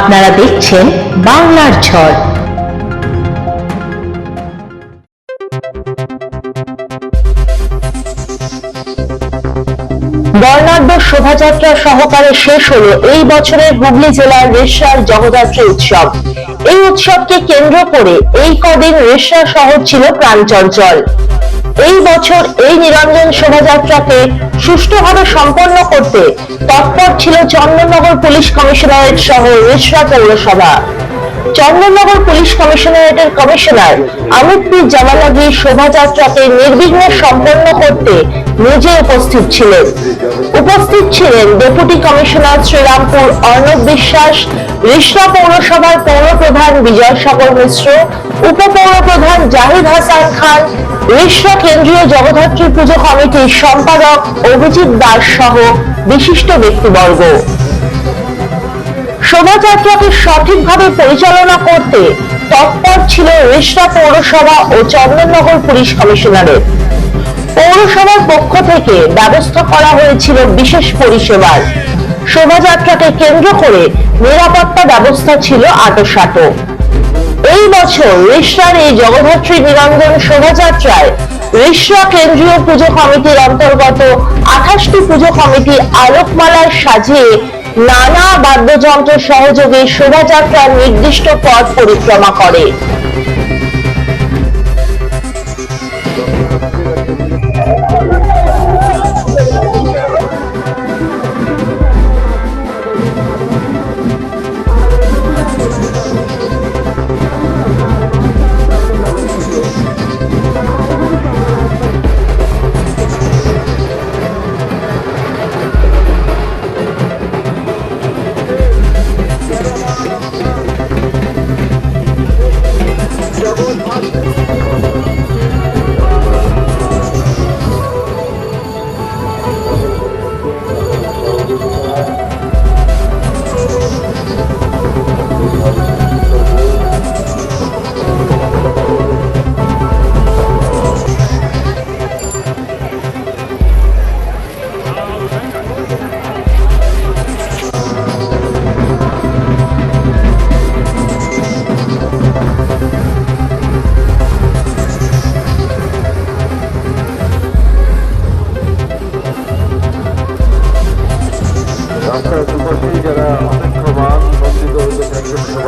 আপনারা দেখছেন বাংলার ঝড়। বর্ণাঢ্য শোভাযাত্রা সহকারে শেষ হল এই বছরের হুগলি জেলার রেশার জগদ্ধাত্রী উৎসব। এই উৎসবকে কেন্দ্র করে এই কদিন রেশা শহর ছিল প্রাণচঞ্চল। এই বছর এই নিরঞ্জন শোভাযাত্রাকে সুষ্ঠুভাবে সম্পন্ন করতে তৎপর ছিল চন্দননগর পুলিশ কমিশনারেট সহ রেশরা পৌরসভা। চন্দননগর পুলিশ কমিশনারেটের কমিশনার অমিত পি জামালাগি শোভাযাত্রাকে নির্বিঘ্নে সম্পন্ন করতে নিজে উপস্থিত ছিলেন। উপস্থিত ছিলেন ডেপুটি কমিশনার শ্রীরামপুর অর্ণব বিশ্বাস রিষড়া পৌরসভার পৌর প্রধান বিজয় সাগর মিশ্র উপপৌর প্রধান জাহিদ হাসান খান রিষড়া কেন্দ্রীয় জগদ্ধাত্রী পুজো কমিটির সম্পাদক অভিজিৎ দাস সহ বিশিষ্ট ব্যক্তিবর্গ। শোভাযাত্রাকে সঠিকভাবে পরিচালনা করতে তৎপর ছিল রেশরা পৌরসভা ও চন্দননগর পুলিশ কমিশনারের। পৌরসভার পক্ষ থেকে ব্যবস্থা করা হয়েছিল বিশেষ পরিষেবার। শোভাযাত্রাকে কেন্দ্র করে নিরাপত্তা ব্যবস্থা ছিল আটোসাটো এই বছর রেশরার এই জগদ্ধাত্রী নিরঞ্জন শোভাযাত্রায় রেশরা কেন্দ্রীয় পুজো কমিটির অন্তর্গত আঠাশটি পুজো কমিটি আলোকমালায় সাজিয়ে নানা বাদ্যযন্ত্র সহযোগে শোভাযাত্রার নির্দিষ্ট পথ পরিক্রমা করে।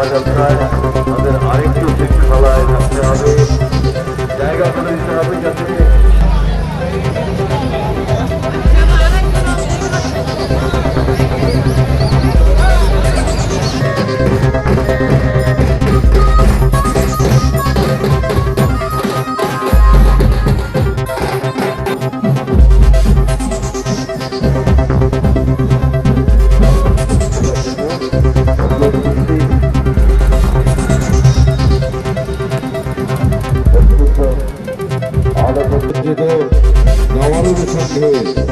শোভাযাত্রায় তাদের আরেকটু শৃঙ্খলায় জায়গা যাতে আলোকিত নবারুণ সঙ্গে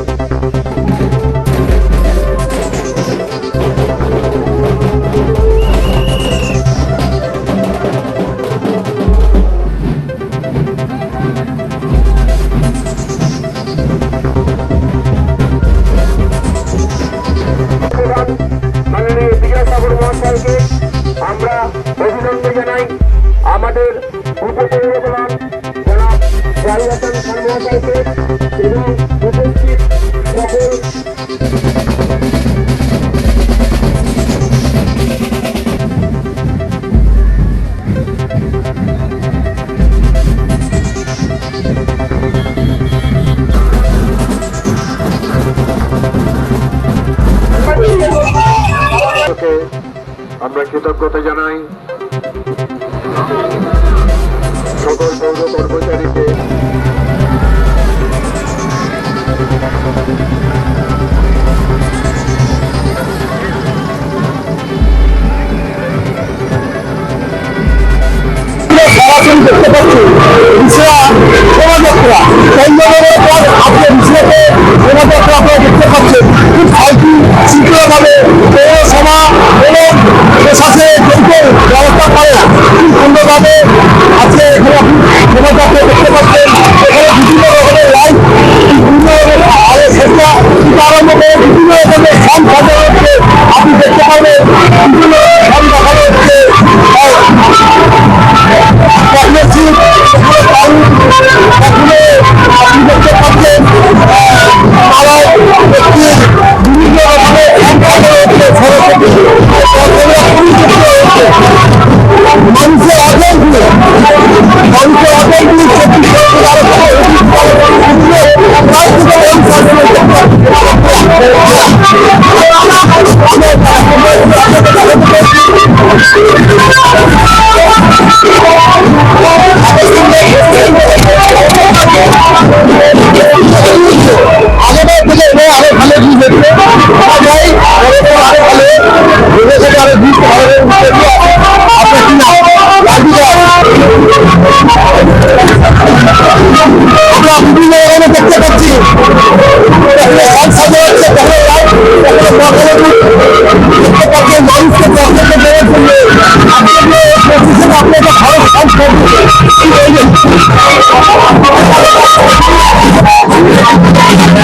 পাচ্ছি রিসরা শোভাযাত্রা চন্দ্রনগরের আজকে রিসরাতে শোভাযাত্রা দেখতে পাচ্ছেন। খুব শান্তি শৃঙ্খলাভাবে পৌরসভা এবং প্রশাসনের যৌথ ব্যবস্থা করে খুব সুন্দরভাবে আজকে দেখতে পাচ্ছেন। এখানে বিভিন্ন রকমের লাইট বিভিন্ন সজ্জা আরম্ভ করে বিভিন্ন রকমের সান সাজানো আপনি দেখতে পাবেন বিভিন্ন Thank you.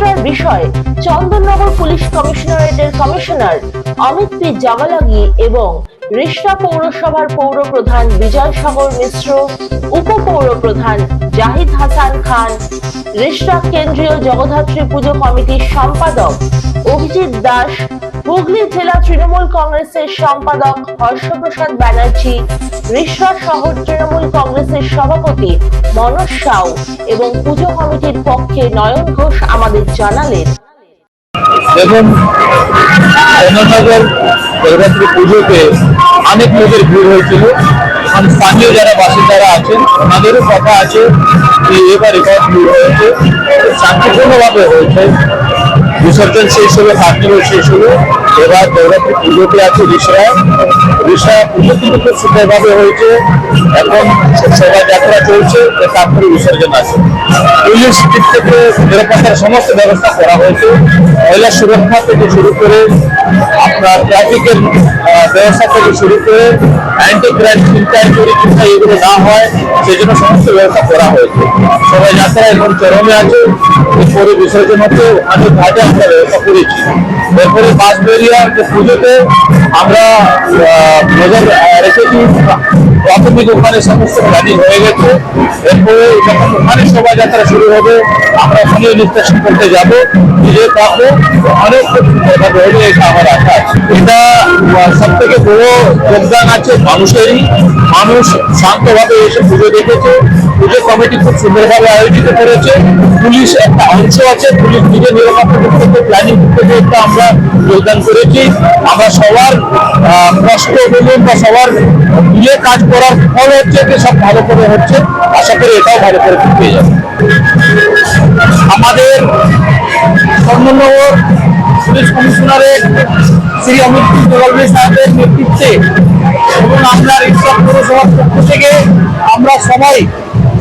শোভাযাত্রার বিষয়ে চন্দননগর পুলিশ কমিশনারেটের কমিশনার অমিত পি জামালাগি এবং রিষ্টা পৌরসভার পৌর প্রধান বিজয় সাগর মিশ্র, উপপৌর প্রধান জাহিদ হাসান খান, রিষ্টা কেন্দ্রীয় জগদ্ধাত্রী পুজো কমিটির সম্পাদক অভিজিৎ দাস হুগলি জেলা তৃণমূল কংগ্রেসের সম্পাদক হর্ষপ্রসাদ ব্যানার্জি রিষ্টা শহর তৃণমূল কংগ্রেসের সভাপতি মনোজ সাউ এবং পুজো কমিটির পক্ষে নয়ন ঘোষ আমাদের জানালেন। অন্যনগর জগদ্ধাত্রী পুজোতে অনেক লোকের ভিড় হয়েছিল। এবং স্থানীয় যারা বাসিন্দারা আছেন, ওনাদেরও কথা আছে যে এবার রেকর্ড ভিড় হয়েছে। শান্তিপূর্ণভাবে হয়েছে। বিসর্জন শেষ হলো কার্নিভাল শেষ হলো এবার জগদ্ধাত্রী পুজোতে আছে রিসরা খুব সুন্দরভাবে হয়েছে। এখন শোভাযাত্রা চলছে তো তারপরে বিসর্জন আছে। পুলিশ দিক থেকে নিরাপত্তার সমস্ত ব্যবস্থা করা হয়েছে। মহিলা সুরক্ষা থেকে শুরু করে আপনার ট্রাফিকের ব্যবস্থা থেকে শুরু করে অ্যান্টি ক্রাইম চুরি চিন্তা এগুলো না হয় সেই জন্য সমস্ত ব্যবস্থা করা হয়েছে। শোভাযাত্রা এখন চরমে আছে। এরপরে বিসর্জন হচ্ছে। ওখানে ঘাটে আমরা ব্যবস্থা করেছি। এরপরে বাস বেরিয়ার যে পুজোতে আমরা নজর রেখেছি প্রাথমিক ওখানে সমস্ত গাড়ি হয়ে গেছে। এরপরে যখন ওখানে শোভাযাত্রা শুরু হবে, আমরা ওখানে নিষ্কাশন করতে যাব। নিজে থাকব অনেক হলে এটা আমার আশা এটা বড় যোগদান আছে মানুষেরই। মানুষ শান্তভাবে এসে পুজো দেখেছে। পুজো কমিটি খুব সুন্দরভাবে আয়োজিত করেছে। পুলিশ একটা অংশ আছে, পুলিশ নিজে নিরাপত্তা প্ল্যানিং থেকে একটা আমরা যোগদান করেছি। আমরা সবার কষ্ট বলুন বা সবার মিলে কাজ করার ফল হচ্ছে যে সব ভালো করে হচ্ছে। আশা করি এটাও ভালো করে পেয়ে যাবে। আমাদের চন্দননগর পুলিশ কমিশনারের শ্রী অমিত কুমার সাহেবের নেতৃত্বে এবং আমরা রিক্সা পৌরসভার পক্ষ থেকে আমরা সবাই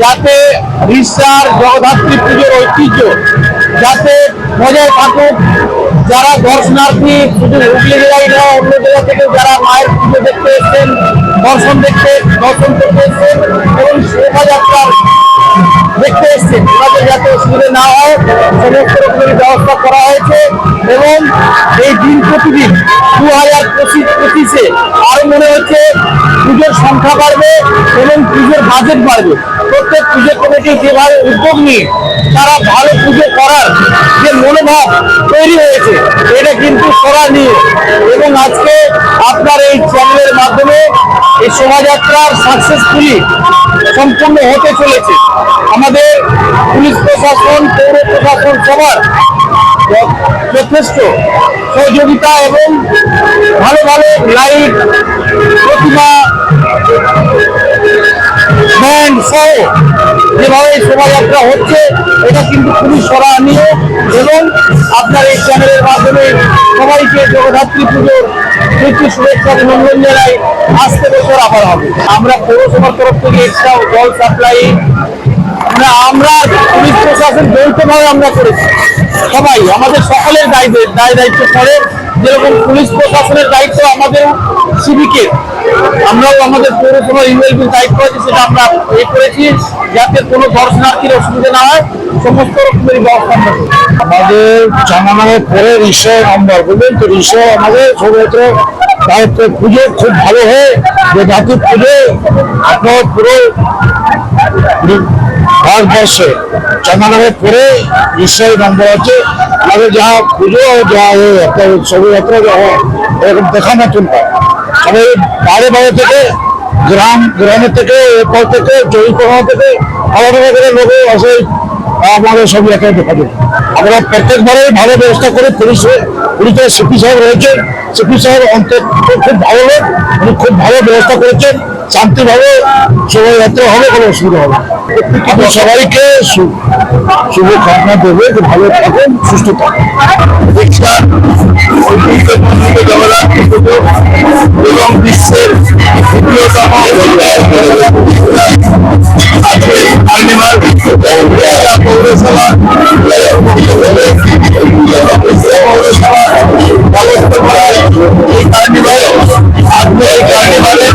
যাতে রিক্সার জগদ্ধাত্রী পুজোর ঐতিহ্য, যাতে বজায় থাকুক যারা দর্শনার্থী শুধু হুগলি জেলায় না, অন্য জেলা থেকে যারা মায়ের পুজো দেখতে এসছেন, দর্শন দেখতে, দর্শন করতে এসছেন, এবং শোভাযাত্রার দেখতে এসছেন। ওনাদের যাতে অসুবিধা না হয়, সমস্ত রকমের ব্যবস্থা করা হয়েছে এবং এই দিন প্রতিদিন দু হাজার পঁচিশ পঁচিশে আরও মনে হচ্ছে পুজোর সংখ্যা বাড়বে এবং পুজোর বাজেট বাড়বে। প্রত্যেক পুজো কমিটি যেভাবে উদ্যোগ নিয়ে তারা ভালো যে মনোভাব তৈরি হয়েছে। এটা কিন্তু করা নিয়ে। এবং আজকে আপনার এই চ্যানেলের মাধ্যমে এই শোভাযাত্রার সাকসেসফুলি সম্পূর্ণ হতে চলেছে। আমাদের পুলিশ প্রশাসন, পৌর প্রশাসন সবার যথেষ্ট সহযোগিতা এবং ভালো ভালো লাইট, প্রতিমা, ব্যান্ড সহ যেভাবে শোভাযাত্রা হচ্ছে, এটা কিন্তু খুবই সরাহনীয় এবং আপনার এই চ্যানেলের মাধ্যমে সবাইকে জগদ্ধাত্রী পুজোর প্রীতি, শুভেচ্ছা অভিনন্দন জানাই আসতে বছর আবার হবে। আমরা পৌরসভার তরফ থেকে এক্সট্রা জল সাপ্লাই মানে আমরা পুলিশ প্রশাসন যৌথভাবে আমরা করেছি। সবাই, আমাদের সকলের দায় দায় দায়িত্ব পড়ে। যেরকম পুলিশ প্রশাসনের দায়িত্ব আমাদের সিভিকের আমরাও আমাদের পৌরসভার ইউএলবির দায়িত্ব আছে সেটা আমরা এ করেছি যাতে কোনো দর্শনার্থীর অসুবিধা না হয়। সমস্ত রকমের ব্যবস্থা আমরা। আমাদের জানানোর পরে ঋষয় নম্বর বুঝলেন তো ঋষয় আমাদের সর্বত্র তারপরে পুজো খুব ভালো হয়, যে জাতি পুজো আপনার পুরো ভারতবর্ষে। চন্দ্রনগরের পরে ঋষয় নম্বর আছে, আমাদের যা পুজো যা শোভাযাত্রা যা হয় এরকম দেখা মতন হয় সবাই বাইরে বাইরে থেকে, গ্রাম, গ্রামের থেকে, এরপর থেকে চৌরিপড়া থেকে, আলাদা করে লোক আসে আমাদের সব এখানে দেখা যায় আমরা প্রত্যেকবারে ভালো ব্যবস্থা করে পুলিশ পুলিশের সিপি সাহেব রয়েছেন সিপি সাহেব অন্তত খুব ভালো লোক, উনি খুব ভালো ব্যবস্থা করেছেন। শান্তিভাবে শোভাযাত্রা হবে, কোনো অসুবিধা হবে না। আমি সবাইকে শুভকামনা দেবে যে ভালো থাকুন, সুস্থ থাকুন এবং বিশ্বের পৌরসভা পৌরসভা আজকে কার্নিভালে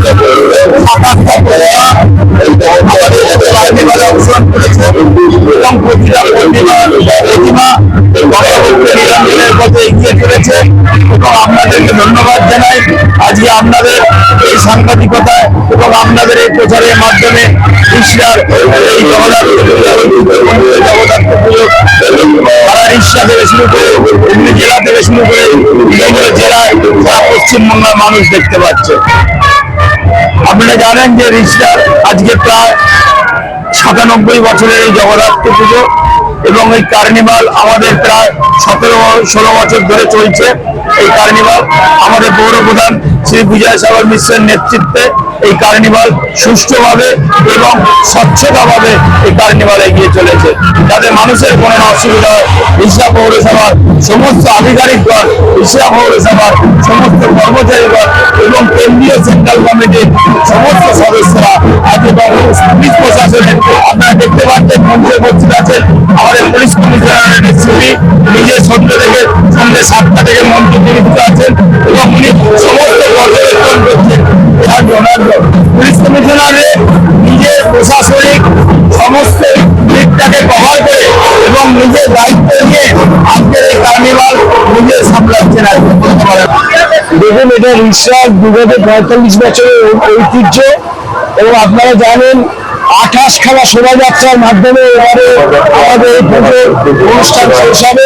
ধন্যবাদ জানাই আজকে আপনাদের এই সাংবাদিকতা এবং আপনাদের এই প্রচারের মাধ্যমে ঈশ্বর এই জেলা থেকে শুরু করে জেলায় পশ্চিমবঙ্গের মানুষ দেখতে পাচ্ছে আপনারা জানেন যে রিস্টার আজকে প্রায় সাতানব্বই বছরের এই জগদ্ধাত্রী পুজো এবং এই কার্নিভাল আমাদের প্রায় সতেরো, ষোলো বছর ধরে চলছে। এই কার্নিভাল আমাদের পৌর প্রধান শ্রী বিজয় সাগর মিশ্রের নেতৃত্বে এই কার্নিভাল সুষ্ঠুভাবে এবং স্বচ্ছতাভাবে এই কার্নিভাল এগিয়ে চলেছে। যাতে মানুষের কোনো অসুবিধা হয়। রিক্সা পৌরসভার সমস্ত আধিকারিকগণ রিক্সা পৌরসভার সমস্ত কর্মচারীগণ এবং কেন্দ্রীয় সেন্ট্রাল কমিটির সমস্ত সদস্যরা আজকে পুলিশ প্রশাসনের আপনারা দেখতে পাচ্ছেন মন্ত্রী উপস্থিত আছেন আমাদের পুলিশ কমিশনারের সিপি নিজের সত্য থেকে সন্ধ্যে সাতটা থেকে মন্ত্রী নিযুক্ত আছেন এবং উনি সমস্ত পর্যবেক্ষণ করছেন জন্য পুলিশ কমিশনারের নিজের প্রশাসনিক সমস্ত দিকটাকে কভার করে এবং নিজের দায়িত্ব নিয়ে আজকের এই কার্নিভাল নিজে পারেন দেখুন, এটা রিক্সার বিগত পঁয়তাল্লিশ বছরের ঐতিহ্য এবং আপনারা জানেন আঠাশ খেলা শোভাযাত্রার মাধ্যমে এবারে আমাদের পুজোর অনুষ্ঠান শেষ হবে।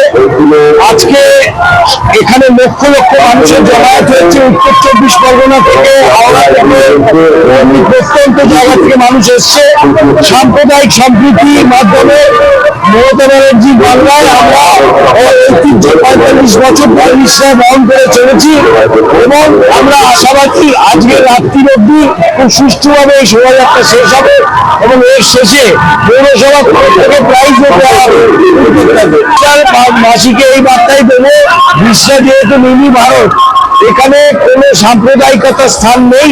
আজকে এখানে লক্ষ লক্ষ মানুষের জমায়েত হয়েছে। উত্তর চব্বিশ পরগনা থেকে থেকে প্রত্যন্ত জায়গা থেকে মানুষ এসছে। সাম্প্রদায়িক সম্প্রীতির মাধ্যমে আমরা করে চলেছি এবং আমরা আশাবাদী আজকে রাত্রি এই শেষ হবে এবং এর শেষে দেওয়া হবে। মাসিকে এই বার্তাই দেবো, বিশ্বা যেহেতু মিনি ভারত, এখানে কোনো সাম্প্রদায়িকতার স্থান নেই।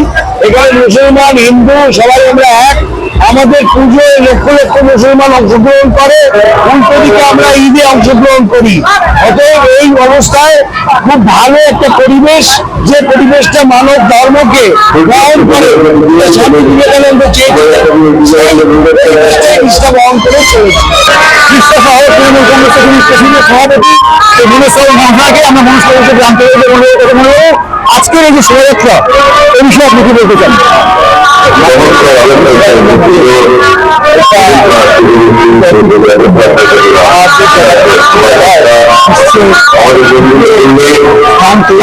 এখানে মুসলমান, হিন্দু, সবাই আমরা এক। আমাদের পুজোয় লক্ষ লক্ষ মুসলমান অংশগ্রহণ করে উল্টো দিকে আমরা ঈদে অংশগ্রহণ করি। অতএব এই অবস্থায় খুব ভালো একটা পরিবেশ, যে পরিবেশটা মানব ধর্মকে গ্রহণ করে বিবেকানন্দ গ্রহণ করে চলেছে। সভাপতি আমরা হবে বলে কথা মনে হলো আজকের এই যে শোভাযাত্রা এই বিষয়ে আপনি কি বলতে চান? স্থান তৈরি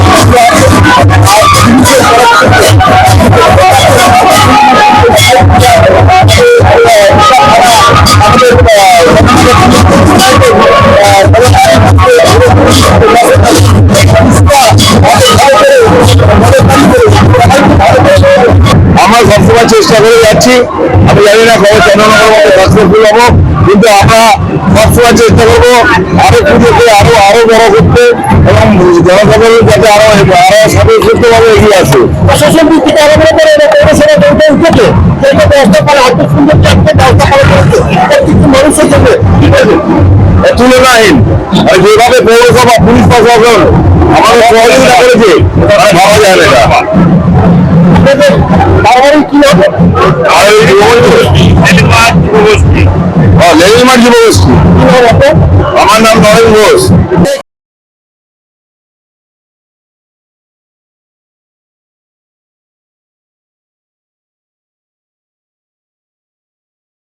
আমরা সবসময় চেষ্টা করে যাচ্ছি। আমি জানি না খবর চন্দ্রনগর মতো সাকসেসফুল হব। কিন্তু আমরা সবসময় চেষ্টা করব আরও পুজোকে আরও আরও বড় করতে এবং জনসাধারণ যাতে আরও আরও স্বতঃস্ফূর্তভাবে এগিয়ে আসে। প্রশাসন দিক থেকে আরম্ভ করে পৌরসভা বলতে উঠেছে সেটা ব্যবস্থা করে এত সুন্দর চারটে ব্যবস্থা করা হয়েছে এটা কিন্তু মানুষের জন্য তুলনাহীন। যেভাবে পৌরসভা পুলিশ প্রশাসন আমাদের সহযোগিতা করেছে ভাবা যায় না বারবারই কি হবে? আর এই যুবগোষ্ঠী মার্জি যুবগোষ্ঠী আমার নাম নরেন ঘোষ।